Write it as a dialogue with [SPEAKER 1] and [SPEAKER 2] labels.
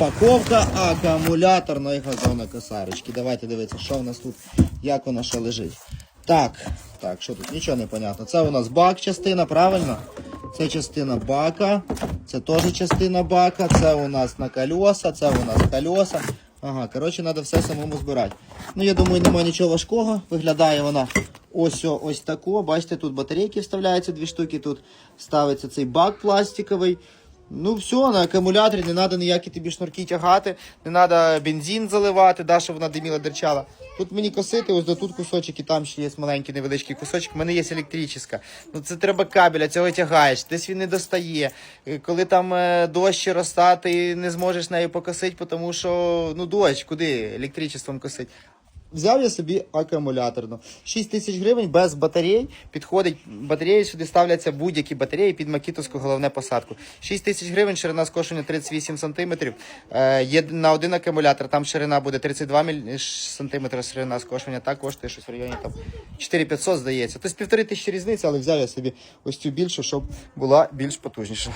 [SPEAKER 1] Розпаковка акумуляторної газонокосарочки. Давайте дивитися, що в нас тут, як вона що лежить. Так, так, що тут? Нічого не понятно. Це у нас бак частина, правильно? Це частина бака, це теж частина бака, це у нас на колеса, це у нас колеса. Ага, коротше, треба все самому збирати. Ну, я думаю, немає нічого важкого. Виглядає вона ось ось тако. Бачите, тут батарейки вставляються, дві штуки, тут ставиться цей бак пластиковий. Ну все, на акумуляторі не треба ніякі тобі шнурки тягати, не треба бензин заливати, да, щоб вона диміла дерчала. Тут мені косити, ось тут кусочок, і там ще є маленький невеличкий кусочок. У мене є електрична. Ну це треба кабеля, цього тягаєш, десь він не достає. Е, Коли там е, дощ роста, ти не зможеш нею покосити, тому що ну дощ, куди електричеством косить. Взяв я собі акумуляторну. 6 тисяч гривень без батарей. Підходить батареї сюди ставляться будь-які батареї під макітовську головне посадку. 6 тисяч гривень, ширина скошення 38 сантиметрів. Е, на один акумулятор, там ширина буде 32 міль... сантиметри ширина скошення. Так коштує щось в районі там 4500, здається. Тобто півтори тисячі різниця, але взяв я собі ось цю більшу, щоб була більш потужніша.